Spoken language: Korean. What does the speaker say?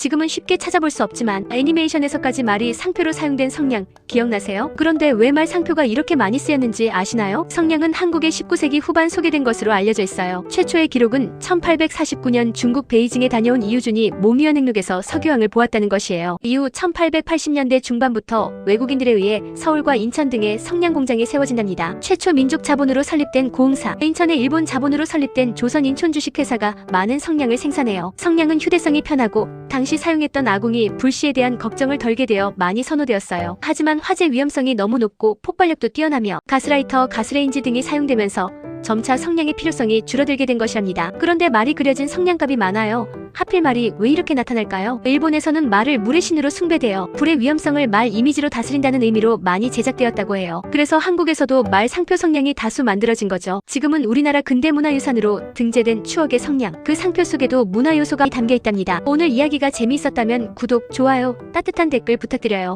지금은 쉽게 찾아볼 수 없지만 애니메이션에서까지 말이 상표로 사용된 성냥 기억나세요? 그런데 왜 말 상표가 이렇게 많이 쓰였는지 아시나요? 성냥은 한국의 19세기 후반 소개된 것으로 알려져 있어요. 최초의 기록은 1849년 중국 베이징에 다녀온 이유준이 모미연 행록에서 석유왕을 보았다는 것이에요. 이후 1880년대 중반부터 외국인들에 의해 서울과 인천 등의 성냥 공장이 세워진답니다. 최초 민족 자본으로 설립된 고흥사, 인천의 일본 자본으로 설립된 조선 인천 주식회사가 많은 성냥을 생산해요. 성냥은 휴대성이 편하고 당시 사용했던 아궁이 불씨에 대한 걱정을 덜게 되어 많이 선호되었어요. 하지만 화재 위험성이 너무 높고 폭발력도 뛰어나며 가스라이터, 가스레인지 등이 사용되면서 점차 성냥의 필요성이 줄어들게 된 것이랍니다. 그런데 말이 그려진 성냥값이 많아요. 하필 말이 왜 이렇게 나타날까요? 일본에서는 말을 물의 신으로 숭배되어 불의 위험성을 말 이미지로 다스린다는 의미로 많이 제작되었다고 해요. 그래서 한국에서도 말 상표 성냥이 다수 만들어진 거죠. 지금은 우리나라 근대문화유산으로 등재된 추억의 성냥. 그 상표 속에도 문화 요소가 담겨 있답니다. 오늘 이야기가 재미있었다면 구독, 좋아요, 따뜻한 댓글 부탁드려요.